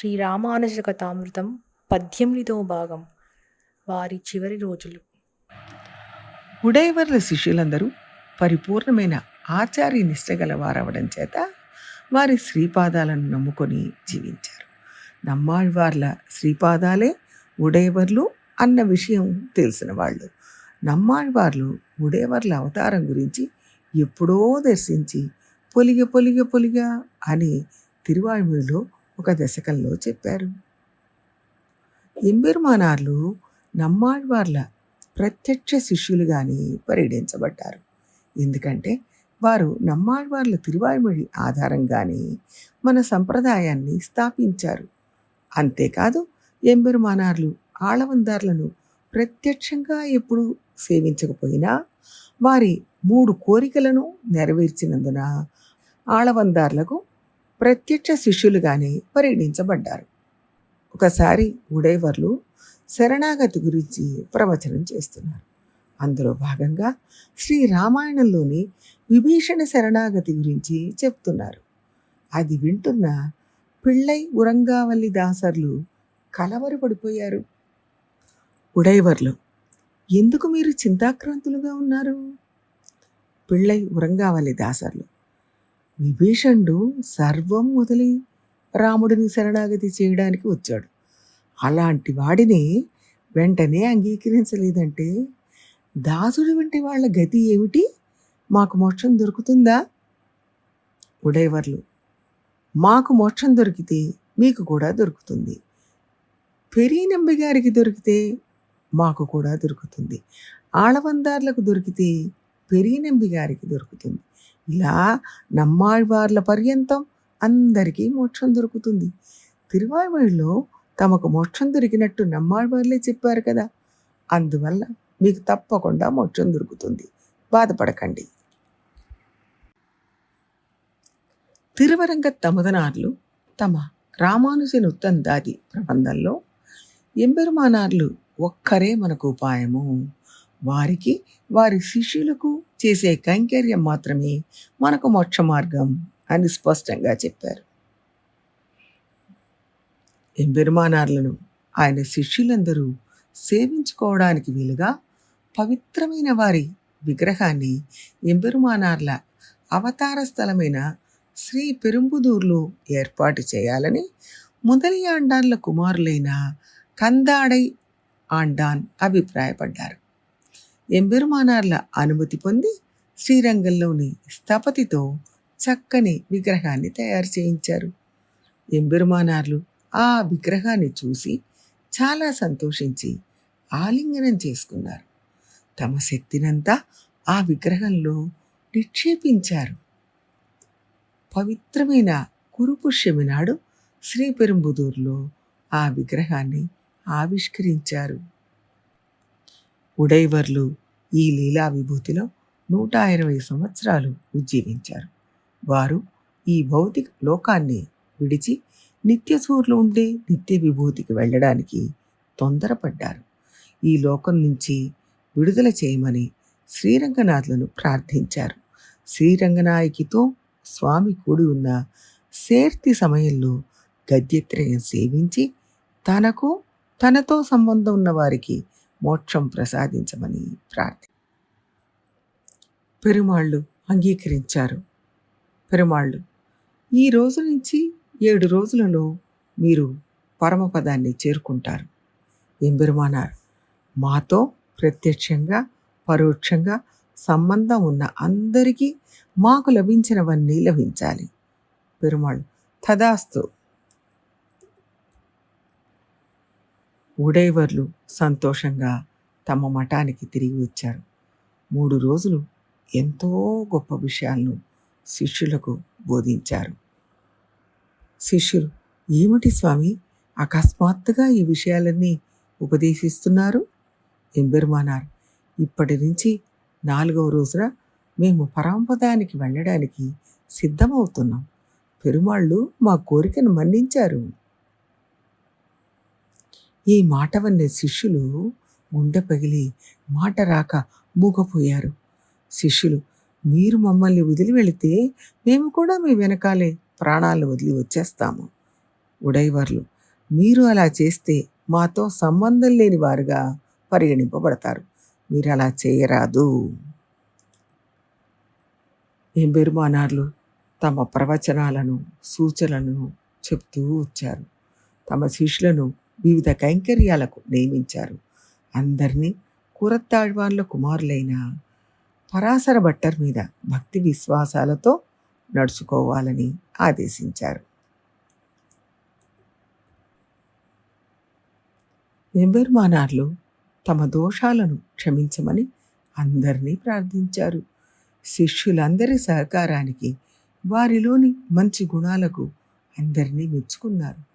శ్రీరామానుజ కథామృతం పద్దెనిమిదో భాగం. వారి చివరి రోజులు. ఉడైవర్ల శిష్యులందరూ పరిపూర్ణమైన ఆచార్య నిష్ట గలవారవడం చేత వారి శ్రీపాదాలను నమ్ముకొని జీవించారు. నమ్మాళ్వార్ల శ్రీపాదాలే ఉడైవర్లు అన్న విషయం తెలిసిన వాళ్ళు. నమ్మాళ్వార్లు ఉడేవర్ల అవతారం గురించి ఎప్పుడో దర్శించి పొలిగ పొలిగ పొలిగ అని తిరువాళ్మూడిలో ఒక దశకంలో చెప్పారు. ఎంబెరుమానార్లు నమ్మాళ్వార్ల ప్రత్యక్ష శిష్యులుగాని పరిగణించబడ్డారు. ఎందుకంటే వారు నమ్మాళ్వార్ల తిరువాய்మొഴി ఆధారంగానే మన సంప్రదాయాన్ని స్థాపించారు. అంతేకాదు ఎంబెరుమానార్లు ఆళవందార్లను ప్రత్యక్షంగా ఎప్పుడు సేవించకపోయినా వారి మూడు కోరికలను నెరవేర్చినందున ఆళవందార్లకు ప్రత్యక్ష శిష్యులుగానే పరిగణించబడ్డారు. ఒకసారి ఉడైవర్లు శరణాగతి గురించి ప్రవచనం చేస్తున్నారు. అందులో భాగంగా శ్రీ రామాయణంలోని విభీషణ శరణాగతి గురించి చెప్తున్నారు. అది వింటున్న పిళ్ళై ఉరంగావల్లి దాసర్లు కలవరపడిపోయారు ఉడైవర్లు ఎందుకు మీరు చింతాక్రాంతులుగా ఉన్నారు? పిళ్ళై ఉరంగావల్లి దాసర్లు విభీషణుడు సర్వం వదిలి రాముడిని శరణాగతి చేయడానికి వచ్చాడు. అలాంటి వాడిని వెంటనే అంగీకరించలేదంటే దాసుడు వంటి వాళ్ళ గతి ఏమిటి? మాకు మోక్షం దొరుకుతుందా? ఉడైవర్లు మాకు మోక్షం దొరికితే మీకు కూడా దొరుకుతుంది. పెరీనంబి గారికి దొరికితే మాకు కూడా దొరుకుతుంది. ఆళవందార్లకు దొరికితే పెరీనంబి గారికి దొరుకుతుంది. ఇలా నమ్మాళ్వార్ల పర్యంతం అందరికీ మోక్షం దొరుకుతుంది. తిరువాళ్మొழிలో తమకు మోక్షం దొరికినట్టు నమ్మాళ్వార్లే చెప్పారు కదా. అందువల్ల మీకు తప్పకుండా మోక్షం దొరుకుతుంది. బాధపడకండి. తిరువరంగ తమదనార్లు తమ రామానుజన్ ఉత్తందాది ప్రబంధంలో ఎంబెరుమానార్లు ఒక్కరే మనకు ఉపాయము. వారికి వారి శిష్యులకు చేసే కైంకర్యం మాత్రమే మనకు మోక్ష మార్గం అని స్పష్టంగా చెప్పారు. ఎంబెరుమానార్లను ఆయన శిష్యులందరూ సేవించుకోవడానికి వీలుగా పవిత్రమైన వారి విగ్రహాన్ని ఎంబెరుమానార్ల అవతార స్థలమైన శ్రీ పెరుంబుదూర్లో ఏర్పాటు చేయాలని మొదలి ఆండాన్ల కుమారులైన కందాడై ఆండాన్ అభిప్రాయపడ్డారు. ఎంబెరుమానార్ల అనుమతి పొంది శ్రీరంగంలోని స్థపతితో చక్కని విగ్రహాన్ని తయారు చేయించారు. ఎంబెరుమానార్లు ఆ విగ్రహాన్ని చూసి చాలా సంతోషించి ఆలింగనం చేసుకున్నారు. తమ శక్తినంతా ఆ విగ్రహంలో నిక్షేపించారు. పవిత్రమైన కురుపుష్యమి నాడు శ్రీ పెరుంబుదూరులో ఆ విగ్రహాన్ని ఆవిష్కరించారు. ఉడైవర్లు ఈ లీలా విభూతిలో నూట ఇరవై సంవత్సరాలు ఉజ్జీవించారు. వారు ఈ భౌతిక లోకాన్ని విడిచి నిత్యసూర్లు ఉండే నిత్య విభూతికి వెళ్ళడానికి తొందరపడ్డారు. ఈ లోకం నుంచి విడుదల చేయమని శ్రీరంగనాథులను ప్రార్థించారు. శ్రీరంగనాయకితో స్వామి కూడి ఉన్న సేర్తి సమయంలో గద్యత్రయం సేవించి తనకు తనతో సంబంధం ఉన్న వారికి మోక్షం ప్రసాదించమని ప్రార్థి పెరుమాళ్ళు అంగీకరించారు. పెరుమాళ్ళు ఈ రోజు నుంచి ఏడు రోజులలో మీరు పరమపదాన్ని చేరుకుంటారు. ఎంబెరుమానారు మాతో ప్రత్యక్షంగా పరోక్షంగా సంబంధం ఉన్న అందరికీ మాకు లభించినవన్నీ లభించాలి. పెరుమాళ్ళు తదాస్తు ఊడైవర్లు సంతోషంగా తమ మఠానికి తిరిగి వచ్చారు. మూడు రోజులు ఎంతో గొప్ప విషయాలను శిష్యులకు బోధించారు. శిష్యులు ఏమిటి స్వామి అకస్మాత్తుగా ఈ విషయాలన్నీ ఉపదేశిస్తున్నారు? ఎంబెర్మానార్ ఇప్పటి నుంచి నాలుగవ రోజున మేము పరంపదానికి వెళ్ళడానికి సిద్ధమవుతున్నాం. పెరుమాళ్ళు మా కోరికను మన్నించారు. ఈ మాట వల్ల శిష్యులు గుండె పగిలి మాట రాక మూగపోయారు. శిష్యులు మీరు మమ్మల్ని వదిలి వెళితే మేము కూడా మీ వెనకాలే ప్రాణాలు వదిలి వచ్చేస్తాము. ఉడైవర్లు మీరు అలా చేస్తే మాతో సంబంధం లేని వారుగా పరిగణింపబడతారు. మీరు అలా చేయరాదు. ఎంబెరుమానార్లు తమ ప్రవచనాలను సూచనలను చెప్తూ వచ్చారు. తమ శిష్యులను వివిధ కైంకర్యాలకు నియమించారు. అందరినీ కూరత్తాళ్వాన్ల కుమారులైన పరాశర భట్టర్ మీద భక్తి విశ్వాసాలతో నడుచుకోవాలని ఆదేశించారు. ఎంబెర్మానార్లు తమ దోషాలను క్షమించమని అందరినీ ప్రార్థించారు. శిష్యులందరి సహకారానికి వారిలోని మంచి గుణాలకు అందరినీ మెచ్చుకున్నారు.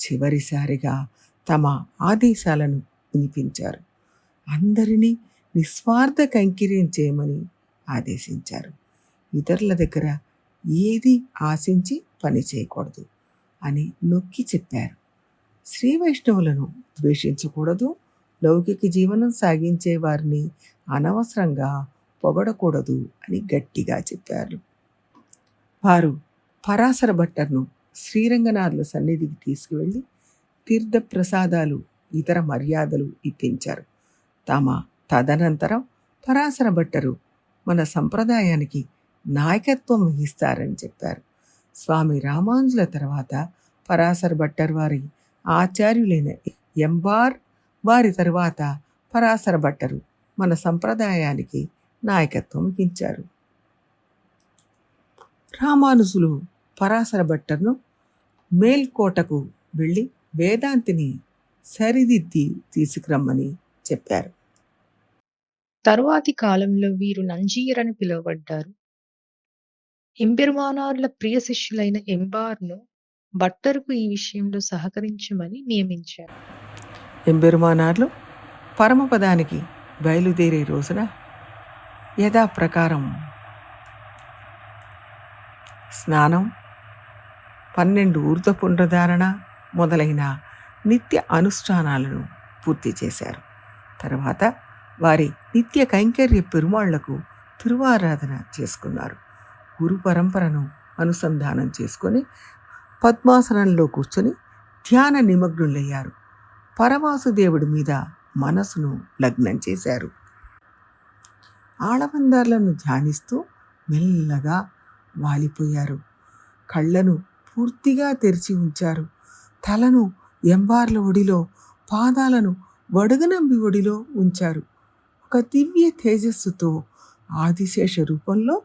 చివరిసారిగా తమ ఆదేశాలను వినిపించారు. అందరినీ నిస్వార్థ కైంకర్యం చేయమని ఆదేశించారు. ఇతరుల దగ్గర ఏది ఆశించి పని చేయకూడదు అని నొక్కి చెప్పారు. శ్రీ వైష్ణవులను ద్వేషించకూడదు లౌకిక జీవనం సాగించే వారిని అనవసరంగా పొగడకూడదు అని గట్టిగా చెప్పారు. వారు పరాశర భట్టర్ను శ్రీరంగనాథుల సన్నిధికి తీసుకువెళ్ళి తీర్థ ప్రసాదాలు ఇతర మర్యాదలు ఇప్పించారు. తమ తదనంతరం పరాశర భట్టరు మన సంప్రదాయానికి నాయకత్వం వహిస్తారని చెప్పారు. స్వామి రామానుజుల తర్వాత పరాశర భట్టర్ వారి ఆచార్యులైన ఎంబార్ వారి తరువాత పరాశర భట్టరు మన సంప్రదాయానికి నాయకత్వం వహించారు. రామానుజులు పరాశర భట్టర్ను మేల్కోటకు వెళ్ళి వేదాంతిని సరిదిద్ది తీసుకురమ్మని చెప్పారు. తరువాతి కాలంలో వీరు నంజీయర్ అని పిలువబడ్డారు. ఎంబెరుమానార్ల ప్రియ శిష్యులైన ఎంబార్ను భట్టరుకు ఈ విషయంలో సహకరించమని నియమించారు. ఎంబెరుమానార్లు పరమపదానికి బయలుదేరే రోజున యథాప్రకారం స్నానం పన్నెండు ఊర్ధ్వ పునరుధారణ మొదలైన నిత్య అనుష్ఠానాలను పూర్తి చేశారు. తర్వాత వారి నిత్య కైంకర్య పెరుమాళ్ళకు తిరువారాధన చేసుకున్నారు. గురు పరంపరను అనుసంధానం చేసుకొని పద్మాసనంలో కూర్చొని ధ్యాన నిమగ్నులయ్యారు. పరవాసుదేవుడి మీద మనసును లగ్నం చేశారు. ఆళవందార్లను ధ్యానిస్తూ మెల్లగా వాలిపోయారు. కళ్ళను పూర్తిగా తెరిచి ఉంచారు. తలను ఎంబార్ల ఒడిలో పాదాలను వడగనంబి ఒడిలో ఉంచారు. ఒక దివ్య తేజస్సుతో ఆదిశేష రూపంలో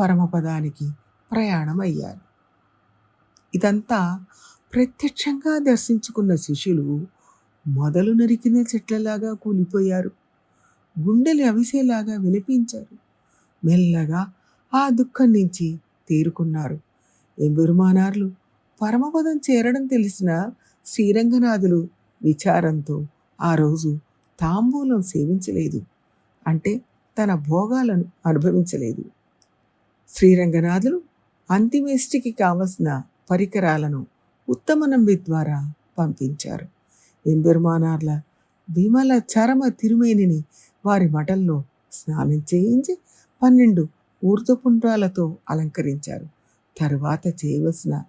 పరమపదానికి ప్రయాణమయ్యారు. ఇదంతా ప్రత్యక్షంగా దర్శించుకున్న శిష్యులు మొదలు నరికిన చెట్లలాగా కూలిపోయారు. గుండెలు అవిసేలాగా వినిపించారు. మెల్లగా ఆ దుఃఖం నుంచి తేరుకున్నారు. ఎంబెరుమానార్లు పరమపదం చేరడం తెలిసిన శ్రీరంగనాథులు విచారంతో ఆ రోజు తాంబూలం సేవించలేదు. అంటే తన భోగాలను అనుభవించలేదు. శ్రీరంగనాథులు అంతిమేష్టికి కావలసిన పరికరాలను ఉత్తమ నంబి ద్వారా పంపించారు. ఎంబెరుమానార్ల విమల చరమ తిరుమేనిని వారి మఠంలో స్నానం చేయించి పన్నెండు ఊర్ధపుండ్రాలతో అలంకరించారు. తరువాత చేయవలసిన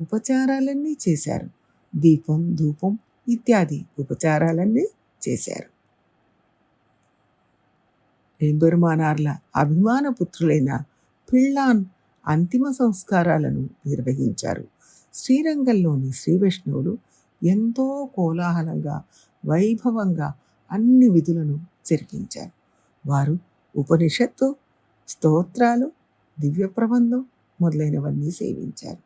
ఉపచారాలన్నీ చేశారు. దీపం ధూపం ఇత్యాది ఉపచారాలన్నీ చేశారు. ఎంబెరుమానార్ల అభిమాన పుత్రులైన పిళ్ళాన్ అంతిమ సంస్కారాలను నిర్వహించారు. శ్రీరంగంలోని శ్రీ వైష్ణవులు ఎంతో కోలాహలంగా వైభవంగా అన్ని విధులను జరిపించారు. వారు ఉపనిషత్తు స్తోత్రాలు దివ్య ప్రబంధం మొదలైనవన్నీ సేవించారు.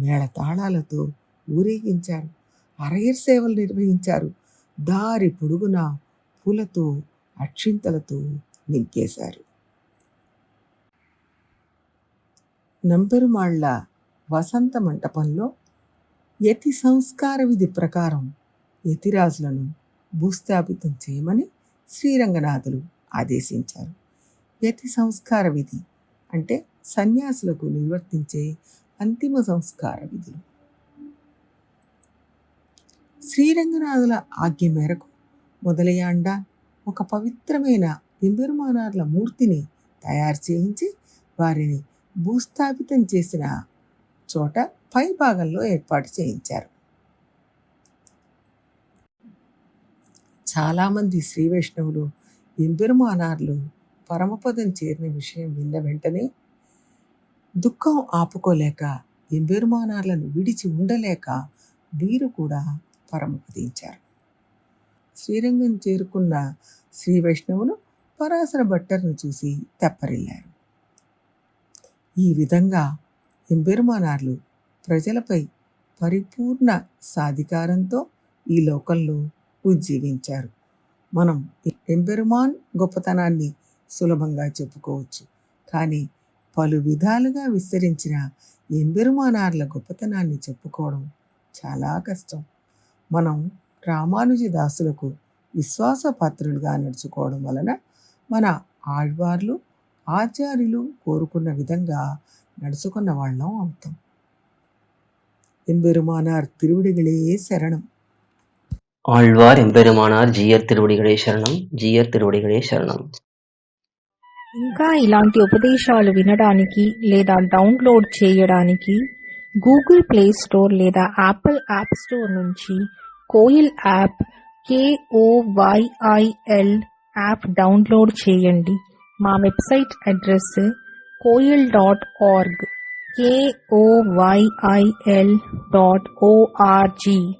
మేళతాళాలతో ఊరేగించారు. అరయర్ సేవలు నిర్వహించారు. దారి పొడుగున పూలతో అక్షింతలతో నింపేశారు. నంపెరుమాళ్ళ వసంత మంటపంలో యతి సంస్కార విధి ప్రకారం యతిరాజులను భూస్థాపితం చేయమని శ్రీరంగనాథులు ఆదేశించారు. యతి సంస్కార విధి అంటే సన్యాసులకు నిర్వర్తించే అంతిమ సంస్కార విధులు శ్రీరంగనాథుల ఆజ్ఞ మేరకు మొదలయాండ ఒక పవిత్రమైన ఎంబెరుమానార్ల మూర్తిని తయారు చేయించి వారిని భూస్థాపితం చేసిన చోట పై భాగంలో ఏర్పాటు చేయించారు. చాలామంది శ్రీ వైష్ణవులు ఎంపెరుమానార్లు పరమపదం చేరిన విషయం విన్న వెంటనే దుఃఖం ఆపుకోలేక ఎంబెరుమానార్లను విడిచి ఉండలేక వీరు కూడా పరమపదించారు. శ్రీరంగం చేరుకున్న శ్రీ వైష్ణవులు పరాశర భట్టర్ను చూసి తెప్పరిల్లారు. ఈ విధంగా ఎంబెరుమానార్లు ప్రజలపై పరిపూర్ణ సాధికారంతో ఈ లోకంలో ఉజ్జీవించారు. మనం ఎంబెరుమాన్ గొప్పతనాన్ని సులభంగా చెప్పుకోవచ్చు. కానీ పలు విధాలుగా విస్తరించిన ఎంబెరుమానార్ల గొప్పతనాన్ని చెప్పుకోవడం చాలా కష్టం. మనం రామానుజ దాసులకు విశ్వాసపాత్రులుగా నడుచుకోవడం వలన మన ఆళ్వార్లు ఆచార్యులు కోరుకున్న విధంగా నడుచుకున్న వాళ్ళం అవుతాం. ఎంబెరుమానార్ திருவடிகளே శరణం. ఆళ్వార్ ఎంపెరుమానార్ జియర్ తిరువుడిగడే శరణం జియర్ తిరువుడిగడే శరణం. ఇంకా ఇలాంటి ఉపదేశాలు వినడానికి లేదా డౌన్లోడ్ చేయడానికి గూగుల్ ప్లే స్టోర్ లేదా యాపిల్ యాప్ స్టోర్ నుంచి Koyil app K O Y I L app download చేయండి. మా website address Koyil dot org K O Y I L dot O R G